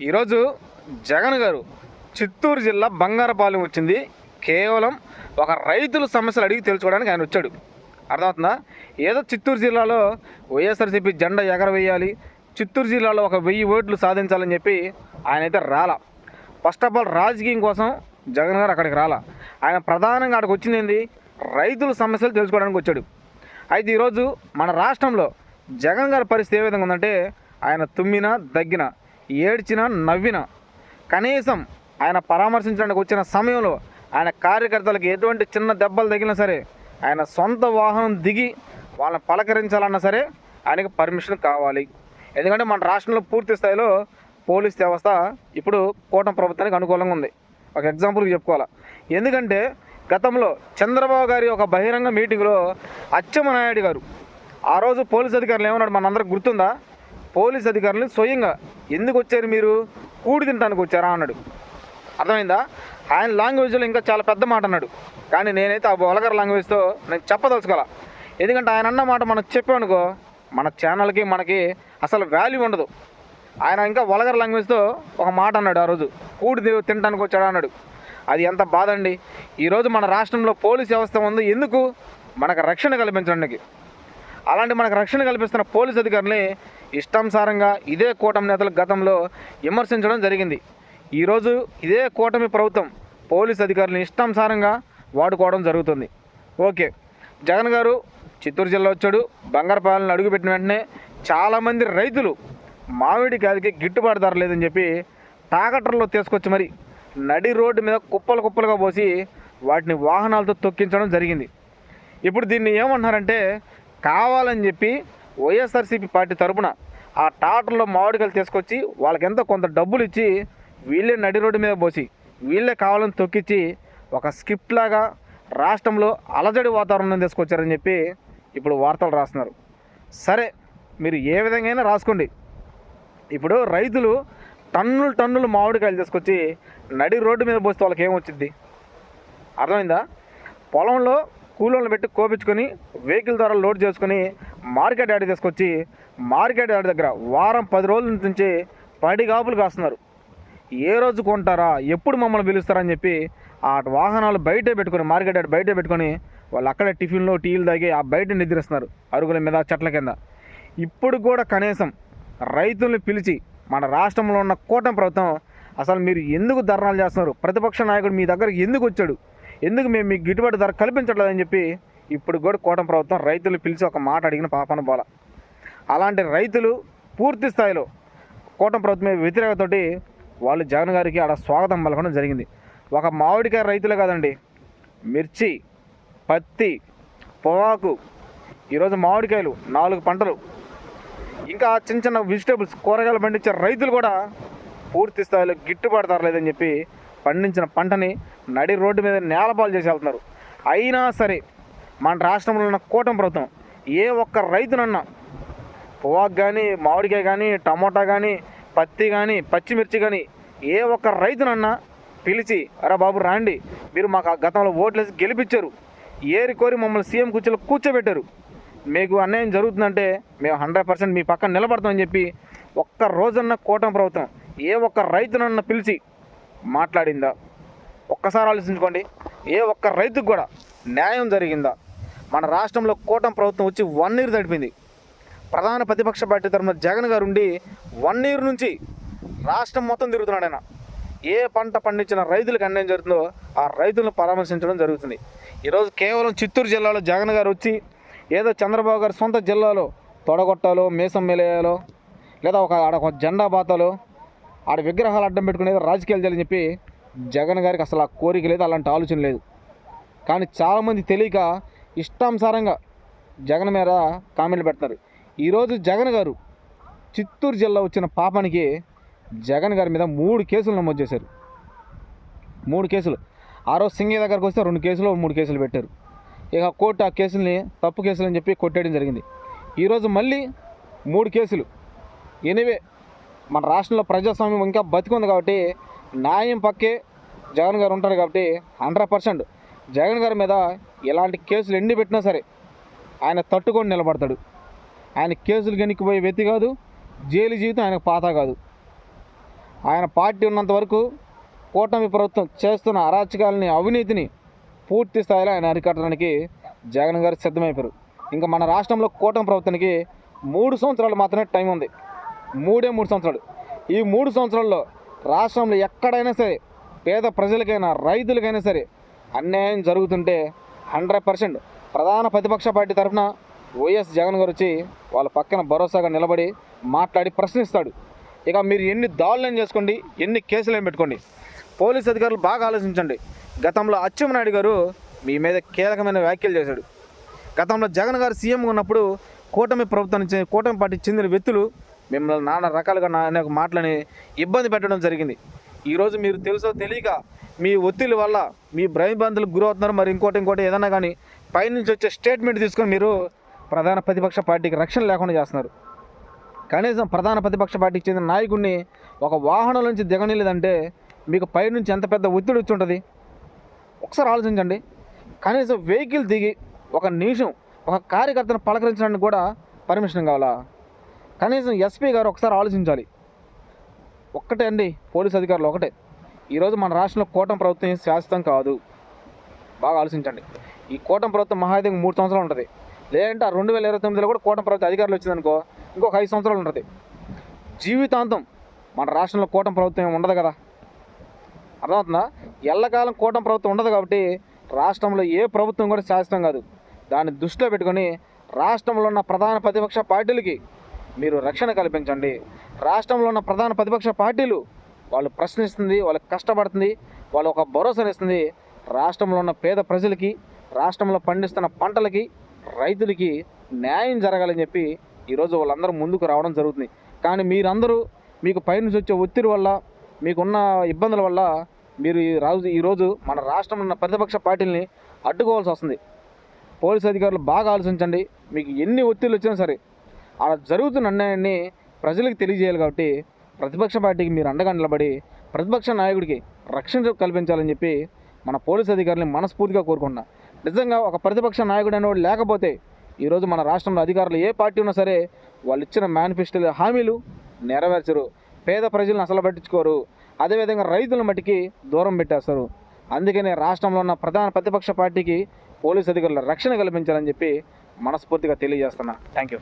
ఈరోజు జగన్ గారు చిత్తూరు జిల్లా బంగారపాలెం వచ్చింది. కేవలం ఒక రైతుల సమస్యలు అడిగి తెలుసుకోవడానికి ఆయన వచ్చాడు. అర్థమవుతుందా? ఏదో చిత్తూరు జిల్లాలో వైఎస్ఆర్సీపీ జెండా ఎగరవేయాలి చిత్తూరు జిల్లాలో ఒక వెయ్యి ఓట్లు సాధించాలని చెప్పి ఆయన అయితే రాలా. ఫస్ట్ ఆఫ్ ఆల్ రాజకీయం కోసం జగన్ గారు అక్కడికి రాలా. ఆయన ప్రధానంగా అక్కడికి వచ్చింది ఏంది? రైతుల సమస్యలు తెలుసుకోవడానికి వచ్చాడు. అయితే ఈరోజు మన రాష్ట్రంలో జగన్ గారి పరిస్థితి ఏ విధంగా ఉందంటే ఆయన తుమ్మిన దగ్గిన ఏడ్చిన నవ్విన కనీసం ఆయన పరామర్శించడానికి వచ్చిన సమయంలో ఆయన కార్యకర్తలకు ఎటువంటి చిన్న దెబ్బలు తగిలినా సరే ఆయన సొంత వాహనం దిగి వాళ్ళని పలకరించాలన్నా సరే ఆయనకి పర్మిషన్ కావాలి. ఎందుకంటే మన రాష్ట్రంలో పూర్తి స్థాయిలో పోలీస్ వ్యవస్థ ఇప్పుడు కూటమి ప్రభుత్వానికి అనుకూలంగా ఉంది. ఒక ఎగ్జాంపుల్కి చెప్పుకోవాలి. ఎందుకంటే గతంలో చంద్రబాబు గారి ఒక బహిరంగ మీటింగ్లో అచ్చెన్నాయుడు గారు ఆ రోజు పోలీస్ అధికారులు ఏమన్నాడు? మనందరికి గుర్తుందా? పోలీస్ అధికారులు స్వయంగా ఎందుకు వచ్చారు మీరు? కూడి తినడానికి వచ్చారా? అన్నాడు. అర్థమైందా? ఆయన లాంగ్వేజ్లో ఇంకా చాలా పెద్ద మాట అన్నాడు. కానీ నేనైతే ఆ వలగర్ లాంగ్వేజ్తో నేను చెప్పదలుచుకోవాలి ఎందుకంటే ఆయన అన్న మాట మనం చెప్పామనుకో మన ఛానల్కి మనకి అసలు వాల్యూ ఉండదు. ఆయన ఇంకా వలగర్ లాంగ్వేజ్తో ఒక మాట అన్నాడు ఆ రోజు. కూడి తినడానికి వచ్చాడు? అన్నాడు. అది ఎంత బాధ అండి. ఈరోజు మన రాష్ట్రంలో పోలీస్ వ్యవస్థ ఉంది. ఎందుకు? మనకు రక్షణ కల్పించడానికి. అలాంటి మనకు రక్షణ కల్పిస్తున్న పోలీస్ అధికారులని ఇష్టానుసారంగా ఇదే కూటమి నేతలు గతంలో విమర్శించడం జరిగింది. ఈరోజు ఇదే కూటమి ప్రభుత్వం పోలీస్ అధికారులను ఇష్టానుసారంగా వాడుకోవడం జరుగుతుంది. ఓకే జగన్ గారు చిత్తూరు జిల్లా వచ్చాడు. బంగారపాలెంలో అడుగుపెట్టిన వెంటనే చాలామంది రైతులు మామిడికాయలకి గిట్టుబాటు ధర లేదని చెప్పి టాగటర్లో తీసుకొచ్చి మరి నడి రోడ్డు మీద కుప్పలు కుప్పలుగా పోసి వాటిని వాహనాలతో తొక్కించడం జరిగింది. ఇప్పుడు దీన్ని ఏమంటున్నారంటే కావాలని చెప్పి వైఎస్ఆర్సీపీ పార్టీ తరపున ఆ టాటర్లో మామిడికాయలు తీసుకొచ్చి వాళ్ళకి ఎంత కొంత డబ్బులు ఇచ్చి వీళ్ళే నడి రోడ్డు మీద పోసి వీళ్ళే కావాలని తొక్కిచ్చి ఒక స్క్రిప్ట్ లాగా రాష్ట్రంలో అలజడి వాతావరణం తీసుకొచ్చారని చెప్పి ఇప్పుడు వార్తలు రాస్తున్నారు. సరే మీరు ఏ విధంగా అయినా రాసుకోండి. ఇప్పుడు రైతులు టన్నులు టన్నులు మామిడికాయలు తీసుకొచ్చి నడి రోడ్డు మీద పోస్తే వాళ్ళకి ఏమొచ్చింది అర్థమైందా? పొలంలో కూలోళ్ళని పెట్టి కోపించుకొని వెహికల్ ద్వారా లోడ్ చేసుకొని మార్కెట్ యార్డ్ తీసుకొచ్చి మార్కెట్ యార్డ్ దగ్గర వారం పది రోజుల నుంచి పడిగాపులు కాస్తున్నారు. ఏ రోజు కొంటారా? ఎప్పుడు మమ్మల్ని పిలుస్తారని చెప్పి ఆ వాహనాలు బయటే పెట్టుకొని మార్కెట్ యార్డ్ బయటే పెట్టుకొని వాళ్ళు అక్కడే టిఫిన్లో టీలు తాగి ఆ బయట నిద్రిస్తున్నారు అరుగుల మీద చెట్ల కింద. ఇప్పుడు కూడా కనీసం రైతుల్ని పిలిచి మన రాష్ట్రంలో ఉన్న కూటమి ప్రభుత్వం అసలు మీరు ఎందుకు ధర్నాలు చేస్తున్నారు? ప్రతిపక్ష నాయకుడు మీ దగ్గరికి ఎందుకు వచ్చాడు? ఎందుకు మేము మీకు గిట్టుబాటు ధర కల్పించట్లేదని చెప్పి ఇప్పుడు కూడా కూటమి ప్రభుత్వం రైతులు పిలిచి ఒక మాట అడిగిన పాపన బోల. అలాంటి రైతులు పూర్తి స్థాయిలో కూటమి ప్రభుత్వం వ్యతిరేకతోటి వాళ్ళు జగన్ గారికి ఆడ స్వాగతం పలకడం జరిగింది. ఒక మామిడికాయ రైతులే కాదండి మిర్చి పత్తి పొగాకు ఈరోజు మామిడికాయలు నాలుగు పంటలు ఇంకా చిన్న చిన్న వెజిటేబుల్స్ కూరగాయలు పండించే రైతులు కూడా పూర్తి స్థాయిలో గిట్టుబాటు ధరలేదని చెప్పి పండించిన పంటని నడి రోడ్డు మీద నేలపాలు చేసి వెళ్తున్నారు. అయినా సరే మన రాష్ట్రంలో ఉన్న కూటమి ప్రభుత్వం ఏ ఒక్క రైతునన్నా పొవాకు కానీ మామిడికాయ కానీ టమోటా కానీ పత్తి కానీ పచ్చిమిర్చి కానీ ఏ ఒక్క రైతునన్నా పిలిచి అరే బాబు రాండి మీరు మాకు ఆ గతంలో ఓట్లేసి గెలిపించారు. ఏరి కోరి మమ్మల్ని సీఎం కుర్చీలో కూర్చోబెట్టారు. మీకు అన్యాయం జరుగుతుందంటే మేము హండ్రెడ్ పర్సెంట్ మీ పక్కన నిలబడతామని చెప్పి ఒక్క రోజన్న కూటమి ప్రభుత్వం ఏ ఒక్క రైతునన్న పిలిచి మాట్లాడిందా? ఒక్కసారి ఆలోచించుకోండి. ఏ ఒక్క రైతుకు కూడా న్యాయం జరిగిందా? మన రాష్ట్రంలో కూటమి ప్రభుత్వం వచ్చి వన్ ఇయర్ తడిపింది. ప్రధాన ప్రతిపక్ష పార్టీ తరఫున జగన్ గారు ఉండి వన్ ఇయర్ నుంచి రాష్ట్రం మొత్తం తిరుగుతున్నాడు ఆయన. ఏ పంట పండించిన రైతులకు అన్యాయం జరుగుతుందో ఆ రైతులను పరామర్శించడం జరుగుతుంది. ఈరోజు కేవలం చిత్తూరు జిల్లాలో జగన్ గారు వచ్చి ఏదో చంద్రబాబు గారి సొంత జిల్లాలో తొడగొట్టాలో మీసం మెలేయాలో లేదా ఒక ఆడ ఒక జెండా బాతాలో ఆడ విగ్రహాలు అడ్డం పెట్టుకునేది రాజకీయాలు చేయాలని చెప్పి జగన్ గారికి అసలు ఆ కోరిక లేదు అలాంటి ఆలోచన లేదు. కానీ చాలామంది తెలియక ఇష్టానుసారంగా జగన్ మీద కామెంట్లు పెడతారు. ఈరోజు జగన్ గారు చిత్తూరు జిల్లా వచ్చిన పాపానికి జగన్ గారి మీద మూడు కేసులు నమోదు చేశారు. మూడు కేసులు. ఆ రోజు సింగే దగ్గరకు వస్తే రెండు కేసులు మూడు కేసులు పెట్టారు. ఇక కోర్టు ఆ కేసుల్ని తప్పు కేసులు అని చెప్పి కొట్టేయడం జరిగింది. ఈరోజు మళ్ళీ మూడు కేసులు. ఎనివే మన రాష్ట్రంలో ప్రజాస్వామ్యం ఇంకా బతికుంది కాబట్టి న్యాయం పక్కే జగన్ గారు ఉంటారు కాబట్టి హండ్రెడ్ పర్సెంట్ జగన్ గారి మీద ఎలాంటి కేసులు ఎన్ని పెట్టినా సరే ఆయన తట్టుకొని నిలబడతాడు. ఆయన కేసులు గెనికిపోయే వ్యక్తి కాదు జైలు జీవితం ఆయనకు పాత కాదు. ఆయన పార్టీ ఉన్నంత వరకు కూటమి ప్రభుత్వం చేస్తున్న అరాచకాలని అవినీతిని పూర్తి స్థాయిలో ఆయన అరికట్టడానికి జగన్ గారు సిద్ధమైపోయారు. ఇంకా మన రాష్ట్రంలో కూటమి ప్రభుత్వానికి మూడు సంవత్సరాలు మాత్రమే టైం ఉంది. మూడే మూడు సంవత్సరాలు. ఈ మూడు సంవత్సరాల్లో రాష్ట్రంలో ఎక్కడైనా సరే పేద ప్రజలకైనా రైతులకైనా సరే అన్యాయం జరుగుతుంటే హండ్రెడ్ పర్సెంట్ ప్రధాన ప్రతిపక్ష పార్టీ తరఫున వైఎస్ జగన్ గారు వచ్చి వాళ్ళ పక్కన భరోసాగా నిలబడి మాట్లాడి ప్రశ్నిస్తాడు. ఇక మీరు ఎన్ని దాడులను చేసుకోండి ఎన్ని కేసులు పెట్టుకోండి. పోలీస్ అధికారులు బాగా ఆలోచించండి. గతంలో అచ్చెన్నాయుడు గారు మీ మీద కీలకమైన వ్యాఖ్యలు చేశాడు. గతంలో జగన్ గారు సీఎం ఉన్నప్పుడు కూటమి ప్రభుత్వానికి కూటమి పార్టీ చెందిన వ్యక్తులు మిమ్మల్ని నానా రకాలుగా నా మాటలని ఇబ్బంది పెట్టడం జరిగింది. ఈరోజు మీరు తెలుసో తెలియక మీ ఒత్తిడి వల్ల మీ భయబంధులకు గురవుతున్నారు. మరి ఇంకోటి ఇంకోటి ఏదైనా కానీ పైనుంచి వచ్చే స్టేట్మెంట్ తీసుకొని మీరు ప్రధాన ప్రతిపక్ష పార్టీకి రక్షణ లేకుండా చేస్తున్నారు. కనీసం ప్రధాన ప్రతిపక్ష పార్టీకి చెందిన నాయకుడిని ఒక వాహనం నుంచి దిగనిలేదంటే మీకు పైనుంచి ఎంత పెద్ద ఒత్తిడి వచ్చి ఉంటుంది? ఒకసారి ఆలోచించండి. కనీసం వెహికల్ దిగి ఒక నిమిషం ఒక కార్యకర్తను పలకరించడానికి కూడా పర్మిషన్ కావాలా? కనీసం ఎస్పీ గారు ఒకసారి ఆలోచించాలి. ఒక్కటే అండి పోలీస్ అధికారులు ఒకటే. ఈరోజు మన రాష్ట్రంలో కూటమి ప్రభుత్వం శాశ్వతం కాదు. బాగా ఆలోచించండి. ఈ కూటమి ప్రభుత్వం మహాయుధంగా మూడు సంవత్సరాలు ఉంటుంది. లేదంటే ఆ రెండు వేల ఇరవై తొమ్మిదిలో కూడా కూటమి ప్రభుత్వం అధికారులు వచ్చిందనుకో ఇంకొక ఐదు సంవత్సరాలు ఉంటుంది. జీవితాంతం మన రాష్ట్రంలో కూటమి ప్రభుత్వం ఏమి ఉండదు కదా? అర్థమవుతుందా? ఎల్లకాలం కూటమి ప్రభుత్వం ఉండదు కాబట్టి రాష్ట్రంలో ఏ ప్రభుత్వం కూడా శాశ్వతం కాదు. దాన్ని దృష్టిలో పెట్టుకొని రాష్ట్రంలో ఉన్న ప్రధాన ప్రతిపక్ష పార్టీలకి మీరు రక్షణ కల్పించండి. రాష్ట్రంలో ఉన్న ప్రధాన ప్రతిపక్ష పార్టీలు వాళ్ళు ప్రశ్నిస్తుంది వాళ్ళకి కష్టపడుతుంది వాళ్ళు ఒక భరోసానిస్తుంది రాష్ట్రంలో ఉన్న పేద ప్రజలకి రాష్ట్రంలో పండిస్తున్న పంటలకి రైతులకి న్యాయం జరగాలని చెప్పి ఈరోజు వాళ్ళందరూ ముందుకు రావడం జరుగుతుంది. కానీ మీరందరూ మీకు పైనుంచి వచ్చే ఒత్తిడి వల్ల మీకున్న ఇబ్బందుల వల్ల మీరు ఈ రాజు ఈరోజు మన రాష్ట్రంలో ఉన్న ప్రతిపక్ష పార్టీలని అడ్డుకోవాల్సి వస్తుంది. పోలీస్ అధికారులు బాగా ఆలోచించండి. మీకు ఎన్ని ఒత్తిళ్ళు వచ్చినా సరే అలా జరుగుతున్న అన్యాయాన్ని ప్రజలకు తెలియజేయాలి కాబట్టి ప్రతిపక్ష పార్టీకి మీరు అండగా నిలబడి ప్రతిపక్ష నాయకుడికి రక్షణ కల్పించాలని చెప్పి మన పోలీస్ అధికారులని మనస్ఫూర్తిగా కోరుకున్నా నిజంగా ఒక ప్రతిపక్ష నాయకుడు అనేవాడు లేకపోతే ఈరోజు మన రాష్ట్రంలో అధికారులు ఏ పార్టీ ఉన్నా సరే వాళ్ళు ఇచ్చిన మేనిఫెస్టోలు హామీలు నెరవేర్చరు. పేద ప్రజలను అసలు పట్టించుకోరు. అదేవిధంగా రైతుల మట్టికి దూరం పెట్టేస్తారు. అందుకనే రాష్ట్రంలో ఉన్న ప్రధాన ప్రతిపక్ష పార్టీకి పోలీస్ అధికారుల రక్షణ కల్పించాలని చెప్పి మనస్ఫూర్తిగా తెలియజేస్తున్నా. Thank you